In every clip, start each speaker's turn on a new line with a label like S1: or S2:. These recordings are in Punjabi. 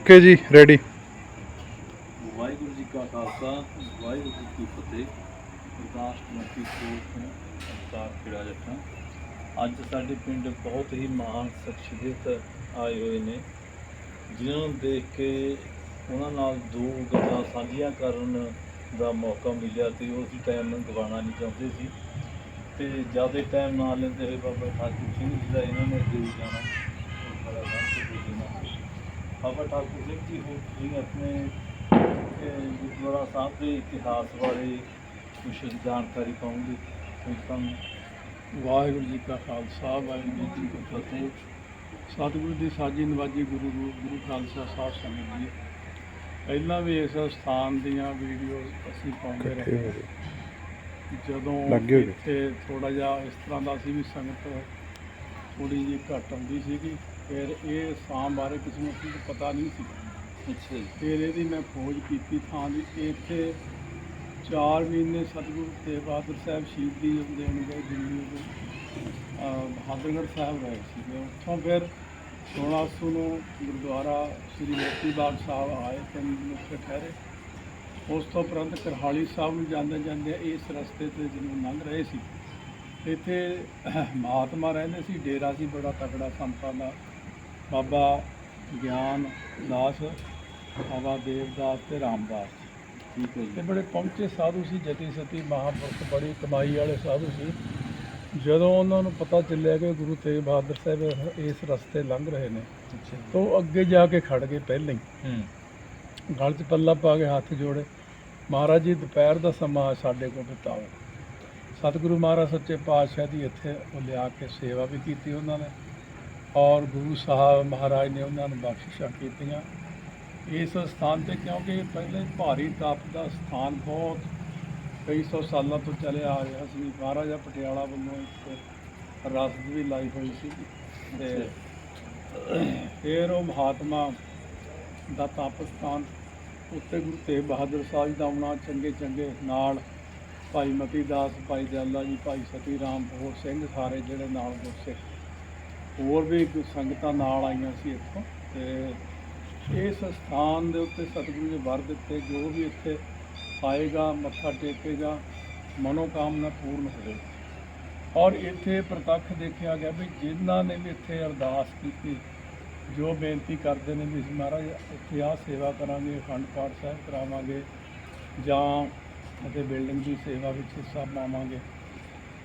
S1: ਓਕੇ ਜੀ ਰੈਡੀ
S2: ਵਾਹਿਗੁਰੂ ਜੀ ਕਾ ਖਾਲਸਾ, ਵਾਹਿਗੁਰੂ ਜੀ ਕੀ ਫਤਿਹ। ਅਰਦਾਸ ਮੱਤੀ ਕੋਟ ਤੋਂ ਅਵਤਾਰ ਜੱਟਾਂ ਅੱਜ ਸਾਡੇ ਪਿੰਡ ਬਹੁਤ ਹੀ ਮਹਾਨ ਸ਼ਖਸੀਅਤ ਆਏ ਹੋਏ ਨੇ, ਜਿਨ੍ਹਾਂ ਨੂੰ ਦੇਖ ਕੇ ਉਹਨਾਂ ਨਾਲ ਦੋ ਗੱਲਾਂ ਸਾਂਝੀਆਂ ਕਰਨ ਦਾ ਮੌਕਾ ਮਿਲਿਆ ਤੇ ਉਸ ਟਾਈਮ ਨੂੰ ਗਵਾਉਣਾ ਨਹੀਂ ਚਾਹੁੰਦੇ ਸੀ। ਤੇ ਜ਼ਿਆਦਾ ਟਾਈਮ ਨਾ ਲੈਂਦੇ ਹੋਏ ਬਾਬਾ ਠਾਕੁਰ ਸਿੰਘ ਜੀ ਦਾ ਇਹਨਾਂ ਨੇ ਅੱਗੇ ਵੀ ਜਾਣਾ ਬਾਬਾ ਠਾਕੁਰ ਸਿੰਘ ਜੀ ਹੋ ਤੁਸੀਂ ਆਪਣੇ ਗੁਰਦੁਆਰਾ ਸਾਹਿਬ ਦੇ ਇਤਿਹਾਸ ਬਾਰੇ ਕੁਝ ਜਾਣਕਾਰੀ ਪਾਉਂਗੇ ਤੁਹਾਨੂੰ
S3: ਵਾਹਿਗੁਰੂ ਜੀ ਕਾ ਖਾਲਸਾ ਵਾਹਿਗੁਰੂ ਜੀ ਕੀ ਫਤਿਹ ਸਤਿਗੁਰੂ ਦੀ ਸਾਜੀ ਨਵਾਜੀ ਗੁਰੂ ਗੁਰੂ ਖਾਲਸਾ ਸਾਹਿਬ ਸੰਗਤ ਜੀ ਪਹਿਲਾਂ ਵੀ ਇਸ ਸਥਾਨ ਦੀਆਂ ਵੀਡੀਓ ਅਸੀਂ ਪਾਉਂਦੇ ਰਹੇ। ਜਦੋਂ। ਇੱਥੇ ਥੋੜਾ ਜਿਹਾ ਇਸ ਤਰ੍ਹਾਂ ਦਾ ਸੀ ਵੀ ਸੰਗਤ ਥੋੜੀ ਜਿਹੀ ਘੱਟ ਆਉਂਦੀ ਸੀਗੀ। ਫਿਰ ਇਹ ਸਾਮ ਬਾਰੇ ਕਿਸੇ ਨੂੰ ਕੁਝ ਪਤਾ ਨਹੀਂ ਸੀ।
S2: ਅੱਛਾ ਜੀ।
S3: ਫਿਰ ਇਹਦੀ ਮੈਂ ਖੋਜ ਕੀਤੀ ਥਾਂ ਦੀ। ਇੱਥੇ 4 ਮਹੀਨੇ ਸਤਿਗੁਰੂ ਤੇਗ ਬਹਾਦਰ ਸਾਹਿਬ ਸ਼ਹੀਦੀ ਦੇਣ ਗਏ ਦਿੱਲੀ ਦੇ। ਬਹਾਦਰਗੜ੍ਹ ਸਾਹਿਬ ਰਹੇ ਸੀਗੇ। ਉੱਥੋਂ ਫਿਰ 1600 ਨੂੰ ਗੁਰਦੁਆਰਾ ਸ੍ਰੀ ਮੋਤੀ ਬਾਗ ਸਾਹਿਬ ਆਏ ਦਿਨ ਉੱਥੇ ਠਹਿਰੇ। ਉਸ ਤੋਂ ਉਪਰੰਤ ਕਰਹਾਲੀ ਸਾਹਿਬ ਨੂੰ ਜਾਂਦੇ ਜਾਂਦੇ ਇਸ ਰਸਤੇ ਤੇ ਜਿਹਨੂੰ ਲੰਘ ਰਹੇ ਸੀ। ਇੱਥੇ ਮਹਾਤਮਾ ਰਹਿੰਦੇ ਸੀ। ਡੇਰਾ ਸੀ। ਬੜਾ ਤਕੜਾ ਸੰਤਾਂ ਦਾ ਬਾਬਾ ਗਿਆਨ ਦਾਸ ਬਾਬਾ ਦੇਵਦਾਸ ਤੇ ਰਾਮਦਾਸ।
S2: ਠੀਕ ਹੈ
S3: ਤੇ
S2: ਜੀ
S3: ਬੜੇ ਪਹੁੰਚੇ ਸਾਧੂ ਸੀ ਜਤੀ ਸਤੀ ਮਹਾਂਪੁਰਖ ਬੜੀ ਕਮਾਈ ਵਾਲੇ ਸਾਧੂ ਸੀ। ਜਦੋਂ ਉਹਨਾਂ ਨੂੰ ਪਤਾ ਚੱਲਿਆ ਕਿ ਗੁਰੂ ਤੇਗ ਬਹਾਦਰ ਸਾਹਿਬ ਇਸ ਰਸਤੇ ਲੰਘ ਰਹੇ ਨੇ ਤਾਂ ਉਹ ਅੱਗੇ ਜਾ ਕੇ ਖੜ ਗਏ ਪਹਿਲਾਂ ਹੀ।
S2: ਹੂੰ।
S3: ਗਲ 'ਚ ਪੱਲਾ ਪਾ ਕੇ ਹੱਥ ਜੋੜੇ ਮਹਾਰਾਜ ਜੀ ਦੁਪਹਿਰ ਦਾ ਸਮਾਂ ਸਾਡੇ ਕੋਲ ਬਿਤਾਓ ਸਤਿਗੁਰੂ ਮਹਾਰਾਜ ਸੱਚੇ ਪਾਤਸ਼ਾਹ ਦੀ ਇੱਥੇ ਉਹ ਲਿਆ ਕੇ ਸੇਵਾ ਵੀ ਕੀਤੀ ਉਹਨਾਂ ਨੇ। ਔਰ ਗੁਰੂ ਸਾਹਿਬ ਮਹਾਰਾਜ ਨੇ ਉਹਨਾਂ ਨੂੰ ਬਖਸ਼ਿਸ਼ਾਂ ਕੀਤੀਆਂ। ਇਸ ਸਥਾਨ ਤੇ ਕਿਉਂਕਿ ਪਹਿਲੇ ਭਾਰੀ ਤਪ ਦਾ ਸਥਾਨ ਬਹੁਤ ਕਈ ਸੌ ਸਾਲਾਂ ਤੋਂ ਚੱਲਿਆ ਆ ਰਿਹਾ ਸੀ। ਮਹਾਰਾਜਾ ਪਟਿਆਲਾ ਵੱਲੋਂ ਇੱਕ ਰਸਦ ਵੀ ਲਾਈ ਹੋਈ ਸੀ ਤੇ ਫਿਰ ਉਹ ਮਹਾਤਮਾ ਦਾ ਤਪ ਸਥਾਨ ਉੱਤੇ ਗੁਰੂ ਤੇਗ ਬਹਾਦਰ ਸਾਹਿਬ ਜੀ ਦਾ ਆਉਣਾ ਚੰਗੇ ਚੰਗੇ ਨਾਲ ਭਾਈ ਮਤੀ ਦਾਸ ਭਾਈ ਜੱਲਾ ਜੀ ਭਾਈ ਸਤੀ ਰਾਮ ਹੋਰ ਸਿੰਘ ਸਾਰੇ ਜਿਹੜੇ ਨਾਲ ਗੁਰਸਿੱਖ ਹੋਰ ਵੀ ਸੰਗਤਾਂ ਨਾਲ ਆਈਆਂ ਸੀ ਇੱਥੋਂ ਤੇ ਇਸ ਸਥਾਨ ਦੇ ਉੱਤੇ ਸਤਿਗੁਰੂ ਨੇ ਵਰ ਦਿੱਤੇ, ਜੋ ਵੀ ਇੱਥੇ ਆਏਗਾ, ਮੱਥਾ ਟੇਕੇਗਾ, ਮਨੋਕਾਮਨਾ ਪੂਰਨ ਹੋਵੇ। ਔਰ ਇੱਥੇ ਪ੍ਰਤੱਖ ਦੇਖਿਆ ਗਿਆ ਵੀ ਜਿਨ੍ਹਾਂ ਨੇ ਵੀ ਇੱਥੇ ਅਰਦਾਸ ਕੀਤੀ, ਜੋ ਬੇਨਤੀ ਕਰਦੇ ਨੇ ਵੀ ਅਸੀਂ ਮਹਾਰਾਜ ਇੱਥੇ ਆ ਸੇਵਾ ਕਰਾਂਗੇ, ਅਖੰਡ ਪਾਠ ਸਾਹਿਬ ਕਰਾਵਾਂਗੇ, ਜਾਂ ਅਤੇ ਬਿਲਡਿੰਗ ਦੀ ਸੇਵਾ ਵਿੱਚ ਹਿੱਸਾ ਪਾਵਾਂਗੇ।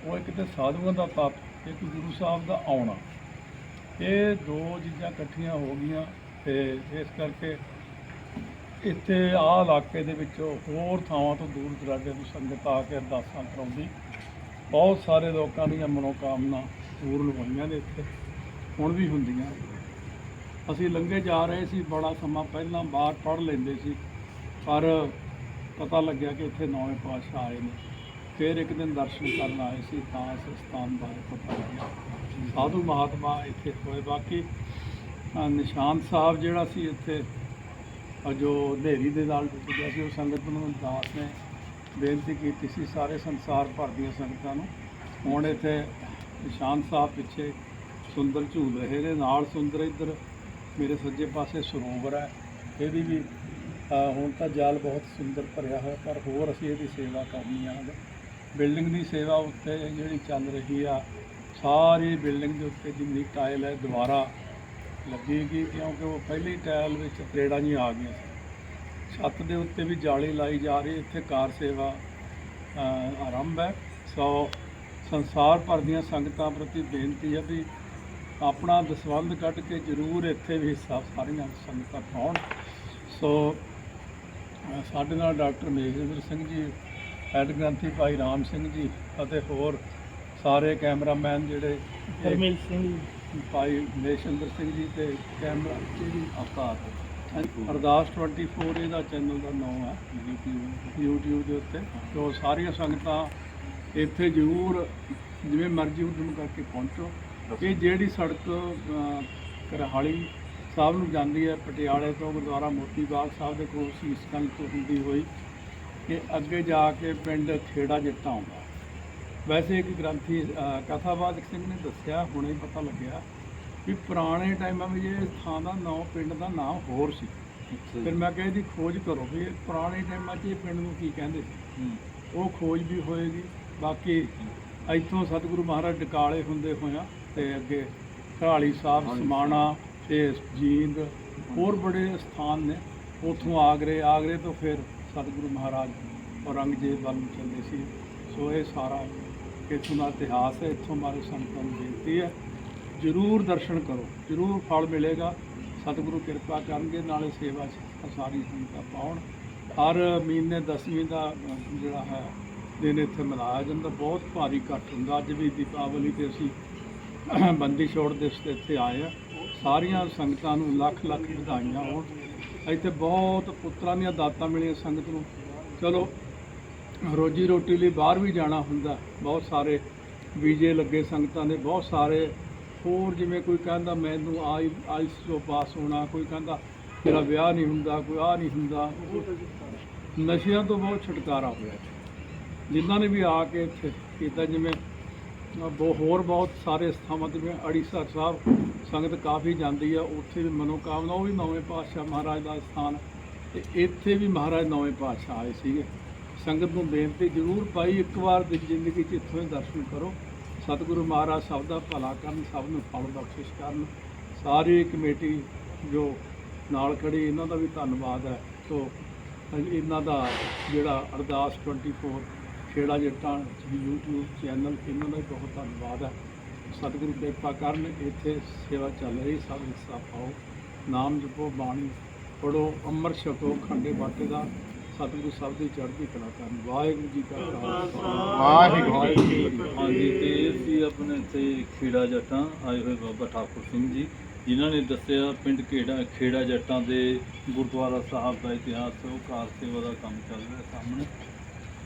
S3: ਉਹ ਇੱਕ ਤੇ ਸਾਧੂਆਂ ਦਾ ਤਪ, ਇੱਕ ਗੁਰੂ ਸਾਹਿਬ ਦਾ ਆਉਣਾ। ਇਹ ਦੋ ਚੀਜ਼ਾਂ ਇਕੱਠੀਆਂ ਹੋ ਗਈਆਂ ਤੇ ਇਸ ਕਰਕੇ ਇੱਥੇ ਆਹ ਇਲਾਕੇ ਦੇ ਵਿੱਚੋਂ ਹੋਰ ਥਾਵਾਂ ਤੋਂ ਦੂਰ ਦਰਾਡੇ ਤੋਂ ਸੰਗਤ ਆ ਕੇ ਅਰਦਾਸਾਂ ਕਰਾਉਂਦੀ। ਬਹੁਤ ਸਾਰੇ ਲੋਕਾਂ ਦੀਆਂ ਮਨੋਕਾਮਨਾ ਪੂਰਨ ਹੋਈਆਂ ਨੇ ਇੱਥੇ, ਹੁਣ ਵੀ ਹੁੰਦੀਆਂ। ਅਸੀਂ ਲੰਘੇ ਜਾ ਰਹੇ ਸੀ, ਬੜਾ ਸਮਾਂ ਪਹਿਲਾਂ ਬਾਹਰ ਪੜ੍ਹ ਲੈਂਦੇ ਸੀ, ਪਰ ਪਤਾ ਲੱਗਿਆ ਕਿ ਇੱਥੇ ਨੌਵੇਂ ਪਾਤਸ਼ਾਹ ਆਏ ਨੇ। ਫਿਰ ਇੱਕ ਦਿਨ ਦਰਸ਼ਨ ਕਰਨ ਆਏ ਸੀ, ਤਾਂ ਇਸ ਸਥਾਨ ਬਾਰੇ ਪਤਾ ਲੱਗਿਆ। ਸਾਧੂ ਮਹਾਤਮਾ ਇੱਥੇ ਹੋਏ। ਬਾਕੀ ਨਿਸ਼ਾਨ ਸਾਹਿਬ ਜਿਹੜਾ ਸੀ ਇੱਥੇ ਜੋ ਹਨੇਰੀ ਦੇ ਨਾਲ ਡੁੱਬ ਗਿਆ ਸੀ, ਉਹ ਸੰਗਤ ਨੂੰ ਦਾਸ ਨੇ ਬੇਨਤੀ ਕੀਤੀ ਸੀ ਸਾਰੇ ਸੰਸਾਰ ਭਰ ਦੀਆਂ ਸੰਗਤਾਂ ਨੂੰ। ਹੁਣ ਇੱਥੇ ਨਿਸ਼ਾਨ ਸਾਹਿਬ ਪਿੱਛੇ ਸੁੰਦਰ ਝੂਲ ਰਹੇ ਨੇ। ਨਾਲ ਸੁੰਦਰ ਇੱਧਰ ਮੇਰੇ ਸੱਜੇ ਪਾਸੇ ਸਰੋਵਰ ਹੈ। ਇਹਦੀ ਵੀ ਹੁਣ ਤਾਂ ਜਾਲ ਬਹੁਤ ਸੁੰਦਰ ਭਰਿਆ ਹੋਇਆ, ਪਰ ਹੋਰ ਅਸੀਂ ਇਹਦੀ ਸੇਵਾ ਕਰਨੀ ਆ। ਬਿਲਡਿੰਗ ਦੀ ਸੇਵਾ ਉੱਤੇ ਜਿਹੜੀ ਚੱਲ ਰਹੀ ਆ, ਸਾਰੀ ਬਿਲਡਿੰਗ ਦੇ ਉੱਤੇ ਜਿੰਨੀ ਟਾਇਲ ਹੈ, ਦੁਬਾਰਾ ਲੱਗੇਗੀ ਕਿਉਂਕਿ ਉਹ ਪਹਿਲੀ ਟਾਇਲ ਵਿੱਚ ਤਰੇੜਾਂ ਜੀ ਆ ਗਈਆਂ ਸੀ। ਛੱਤ ਦੇ ਉੱਤੇ ਵੀ ਜਾਲੀ ਲਾਈ ਜਾ ਰਹੀ, ਇੱਥੇ ਕਾਰ ਸੇਵਾ ਆਰੰਭ ਹੈ। ਸੋ ਸੰਸਾਰ ਭਰ ਦੀਆਂ ਸੰਗਤਾਂ ਪ੍ਰਤੀ ਬੇਨਤੀ ਹੈ ਵੀ ਆਪਣਾ ਦਸਵੰਧ ਕੱਢ ਕੇ ਜ਼ਰੂਰ ਇੱਥੇ ਵੀ ਹਿੱਸਾ ਸਾਰੀਆਂ ਸੰਗਤਾਂ ਪਾਉਣ। ਸੋ ਸਾਡੇ ਨਾਲ ਡਾਕਟਰ ਮੇਜਵੀਰ ਸਿੰਘ ਜੀ ਹੈਡ ਗ੍ਰੰਥੀ ਭਾਈ ਰਾਮ ਸਿੰਘ ਜੀ ਅਤੇ ਹੋਰ ਸਾਰੇ ਕੈਮਰਾਮੈਨ ਜਿਹੜੇ ਹਰਮਿਲ ਸਿੰਘ ਭਾਈ ਨੇਸ਼ਿੰਦਰ ਸਿੰਘ ਜੀ ਤੇ ਕੈਮਰਾ ਜੀ
S2: ਅਵਤਾਰ।
S3: ਅਰਦਾਸ 24 ਇਹਦਾ ਚੈਨਲ ਦਾ ਨਾਮ ਹੈ। YouTube ਦੇ ਉੱਤੇ। ਤੋਂ ਸਾਰੀਆਂ ਸੰਗਤਾਂ ਇੱਥੇ ਜ਼ਰੂਰ ਜਿਵੇਂ ਮਰਜ਼ੀ ਉਦਮ ਕਰਕੇ ਪਹੁੰਚੋ। ਇਹ ਜਿਹੜੀ ਸੜਕ ਕਰਹਾਲੀ ਸਾਹਿਬ ਨੂੰ ਜਾਂਦੀ ਹੈ ਪਟਿਆਲੇ ਤੋਂ ਗੁਰਦੁਆਰਾ ਮੋਤੀ ਬਾਗ ਸਾਹਿਬ ਦੇ ਕੋਲ ਸੀਸਕੰਜ ਤੋਂ ਹੁੰਦੀ ਹੋਈ। ਕਿ ਅੱਗੇ ਜਾ ਕੇ ਪਿੰਡ ਖੇੜਾ ਜੱਟਾ ਆਉਂਦਾ ਵੈਸੇ ਇੱਕ ਗ੍ਰੰਥੀ ਅ, ਕਥਾਵਾਚਕ ਸਿੰਘ ਨੇ ਦੱਸਿਆ ਹੁਣੇ ਪਤਾ ਲੱਗਿਆ ਵੀ ਪੁਰਾਣੇ ਟਾਈਮਾਂ ਵਿੱਚ ਇਹ ਥਾਂ ਦਾ ਨਾਂ ਪਿੰਡ ਦਾ ਨਾਂ ਹੋਰ ਸੀ। ਫਿਰ ਮੈਂ ਕਿਹਾ ਇਹਦੀ ਖੋਜ ਕਰੋ ਵੀ ਇਹ ਪੁਰਾਣੇ ਟਾਈਮਾਂ 'ਚ ਇਹ ਪਿੰਡ ਨੂੰ ਕੀ ਕਹਿੰਦੇ ਸੀ। ਉਹ ਖੋਜ ਵੀ ਹੋਏਗੀ ਬਾਕੀ ਇੱਥੋਂ ਸਤਿਗੁਰੂ ਮਹਾਰਾਜ ਡਕਾਲੇ ਹੁੰਦੇ ਹੋਇਆ ਤੇ ਅੱਗੇ ਘਰਾਲੀ ਸਾਹਿਬ। ਸਮਾਣਾ ਤੇ ਜੀਂਦ ਹੋਰ ਬੜੇ ਸਥਾਨ ਨੇ। ਉਥੋਂ ਆਗਰੇ ਆਗਰੇ ਤੋਂ ਫਿਰ ਸਤਿਗੁਰੂ ਮਹਾਰਾਜ ਔਰੰਗਜ਼ੇਬ ਵੱਲ ਨੂੰ ਚੱਲੇ ਸੀ। ਸੋ ਇਹ ਸਾਰਾ ਇੱਥੋਂ ਦਾ ਇਤਿਹਾਸ ਹੈ, ਇੱਥੋਂ ਬਾਰੇ ਸੰਗਤਾਂ ਨੂੰ ਬੇਨਤੀ ਹੈ। ਜਰੂਰ ਦਰਸ਼ਨ ਕਰੋ, ਜਰੂਰ ਫਲ ਮਿਲੇਗਾ। ਸਤਿਗੁਰੂ ਕਿਰਪਾ ਕਰਨਗੇ, ਨਾਲੇ ਸੇਵਾ ਸਾਰੀ ਸੰਗਤਾਂ ਪਾਉਣ। ਹਰ ਮਹੀਨੇ ਦਸਵੀਂ ਦਾ ਜਿਹੜਾ ਹੈ, ਦਿਨ ਇੱਥੇ ਮਨਾਇਆ ਜਾਂਦਾ। ਬਹੁਤ ਭਾਰੀ ਇਕੱਠ ਹੁੰਦਾ। ਅੱਜ ਵੀ ਦੀਪਾਵਲੀ ਤੇ ਅਸੀਂ ਬੰਦੀ ਛੋੜ ਦਿਵਸ ਤੇ ਇੱਥੇ ਆਏ ਆ ਸਾਰੀਆਂ ਸੰਗਤਾਂ ਨੂੰ ਲੱਖ ਲੱਖ ਵਧਾਈਆਂ ਹੋਣ। ਇੱਥੇ ਬਹੁਤ ਪੁੱਤਰਾਂ ਦੀਆਂ ਦਾਤਾਂ ਮਿਲੀਆਂ ਸੰਗਤ ਨੂੰ। ਚਲੋ, ਰੋਜੀ ਰੋਟੀ ਲਈ ਬਾਹਰ ਵੀ ਜਾਣਾ ਹੁੰਦਾ। ਬਹੁਤ ਸਾਰੇ ਵੀਜ਼ੇ ਲੱਗੇ ਸੰਗਤਾਂ ਦੇ, ਬਹੁਤ ਸਾਰੇ ਹੋਰ ਜਿਵੇਂ ਕੋਈ ਕਹਿੰਦਾ, ਮੈਨੂੰ ਆਈ ਆਈਸ ਤੋਂ ਪਾਸ ਹੋਣਾ। ਕੋਈ ਕਹਿੰਦਾ, ਮੇਰਾ ਵਿਆਹ ਨਹੀਂ ਹੁੰਦਾ, ਕੋਈ ਆ ਨਹੀਂ ਹੁੰਦਾ। ਨਸ਼ਿਆਂ ਤੋਂ ਬਹੁਤ ਛੁਟਕਾਰਾ ਹੋਇਆ ਜਿਨ੍ਹਾਂ ਨੇ ਵੀ ਆ ਕੇ ਇੱਥੇ ਕੀਤਾ, ਜਿਵੇਂ ਬਹੁ ਹੋਰ ਬਹੁਤ ਸਾਰੇ ਸਥਾਵਾਂ ਤੇ ਜਿਵੇਂ ਅੜੀਸਰ ਸਾਹਿਬ, ਸੰਗਤ ਕਾਫੀ ਜਾਂਦੀ ਆ, ਉੱਥੇ ਵੀ ਮਨੋਕਾਮਨਾ, ਉਹ ਵੀ ਨੌਵੇਂ ਪਾਤਸ਼ਾਹ ਮਹਾਰਾਜ ਦਾ ਸਥਾਨ ਤੇ ਇੱਥੇ ਵੀ ਮਹਾਰਾਜ ਨੌਵੇਂ ਪਾਤਸ਼ਾਹ ਆਏ ਸੀਗੇ। ਸੰਗਤ ਨੂੰ ਬੇਨਤੀ ਜ਼ਰੂਰ ਪਾਈ ਇੱਕ ਵਾਰ ਦੀ ਜ਼ਿੰਦਗੀ 'ਚ ਇੱਥੋਂ ਹੀ ਦਰਸ਼ਨ ਕਰੋ। ਸਤਿਗੁਰੂ ਮਹਾਰਾਜ ਸਭ ਦਾ ਭਲਾ ਕਰਨ, ਸਭ ਨੂੰ ਫਲ ਬਖਸ਼ਿਸ਼ ਕਰਨ। ਸਾਰੀ ਕਮੇਟੀ ਜੋ ਨਾਲ ਖੜੀ, ਇਹਨਾਂ ਦਾ ਵੀ ਧੰਨਵਾਦ ਹੈ। ਸੋ ਇਹਨਾਂ ਦਾ ਜਿਹੜਾ ਅਰਦਾਸ 24 ਖੇੜਾ ਜੱਟਾਂ YouTube ਚੈਨਲ ਇਹਨਾਂ ਦਾ ਬਹੁਤ ਧੰਨਵਾਦ ਹੈ। ਸਤਿਗੁਰੂ ਕਿਰਪਾ ਕਰਨ ਇੱਥੇ ਸੇਵਾ ਚੱਲ ਰਹੀ ਸਭ ਹਿੱਸਾ ਪਾਓ ਨਾਮ ਜਪੋ ਬਾਣੀ ਪੜੋ ਅੰਮ੍ਰਿਤ ਛਕੋ ਖੰਡੇ ਬਾਟੇ ਦਾ ਸਤਿਗੁਰੂ ਸਭ ਦੀ ਚੜ੍ਹਦੀ ਕਲਾ ਕਰਨ। ਵਾਹਿਗੁਰੂ ਜੀ ਕਾ ਖਾਲਸਾ।
S1: ਵਾਹਿਗੁਰੂ
S3: ਜੀ ਕੀ ਫਤਿਹ।
S2: ਹਾਂਜੀ ਤੇ ਆਪਣੇ ਇੱਥੇ ਖੇੜਾ ਜੱਟਾਂ ਆਏ ਹੋਏ ਬਾਬਾ ਠਾਕੁਰ ਸਿੰਘ ਜੀ ਜਿਨ੍ਹਾਂ ਨੇ ਦੱਸਿਆ ਪਿੰਡ ਖੇੜਾ ਖੇੜਾ ਜੱਟਾਂ ਦੇ ਗੁਰਦੁਆਰਾ ਸਾਹਿਬ ਦਾ ਇਤਿਹਾਸ ਉਹ ਕਾਰ ਸੇਵਾ ਦਾ ਕੰਮ ਚੱਲ ਰਿਹਾ ਸਾਹਮਣੇ।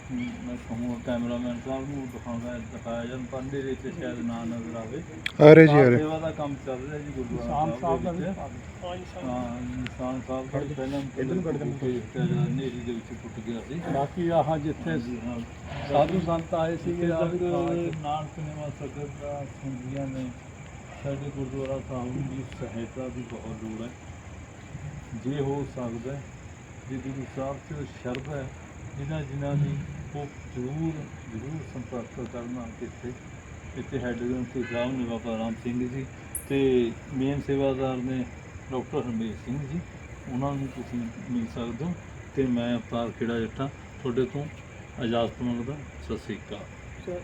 S2: ਹਮ, ਮੈਂ ਕਹੂੰਗਾ ਕੈਮਰਾਮੈਨ ਸਾਹਿਬ ਨੂੰ ਦਿਖਾਉਂਦਾ ਦਿਖਾਇਆ ਜਾਂ ਪੰਡੇ ਦੇ ਵਿੱਚ ਸ਼ਾਇਦ ਨਾ ਨਜ਼ਰ ਆਵੇ
S1: ਅਰੇ ਜੀ ਅਰੇ
S2: ਸੇਵਾ ਦਾ ਕੰਮ ਚੱਲ ਰਿਹਾ ਜੀ ਗੁਰਦੁਆਰਾ
S3: ਸਾਹਿਬ ਦਾ ਵੀ
S2: ਹਾਂ ਨਿਸ਼ਾਨ ਸਾਹਿਬ ਦਾ ਵੀ ਪਹਿਲਾਂ ਇਧਰ ਕੱਢ ਦੇ ਨੇਰੀ ਦੇ ਵਿੱਚ ਟੁੱਟ ਗਿਆ ਸੀ
S3: ਬਾਕੀ ਆਹ ਜਿੱਥੇ ਸਾਧੂ ਸੰਤ ਆਏ ਸੀਗੇ ਆਹ ਵੀ ਖਾਸ।
S2: ਸਕਤ ਦਾ ਸੰਗੀਆਂ ਨੇ ਸਾਡੇ ਗੁਰਦੁਆਰਾ ਸਾਹਿਬ ਦੀ ਸਹਾਇਤਾ ਦੀ ਬਹੁਤ ਲੋੜ ਹੈ ਜੇ ਹੋ ਸਕਦਾ ਜੇ ਗੁਰੂ ਸਾਹਿਬ ਚ ਸ਼ਰਧ ਹੈ ਜਿਨ੍ਹਾਂ ਜਿਨ੍ਹਾਂ ਦੀ ਉਹ ਜ਼ਰੂਰ ਜ਼ਰੂਰ ਸੰਪਰਕ ਕਰਨਾ ਇੱਥੇ। ਇੱਥੇ ਹੈੱਡ ਗ੍ਰੰਥੀ ਸਾਹਿਬ ਨੇ ਬਾਬਾ ਰਾਮ ਸਿੰਘ ਜੀ ਤੇ ਮੇਨ ਸੇਵਾਦਾਰ ਨੇ ਡਾਕਟਰ ਹਰਮੇਸ਼ ਸਿੰਘ ਜੀ। ਉਹਨਾਂ ਨੂੰ ਤੁਸੀਂ ਮਿਲ ਸਕਦੇ ਹੋ ਤੇ ਮੈਂ ਅਵਤਾਰ ਖੇੜਾ ਜੱਟਾ, ਤੁਹਾਡੇ ਤੋਂ ਇਜਾਜ਼ਤ ਮੰਗਦਾ ਸਤਿ ਸ੍ਰੀ ਅਕਾਲ।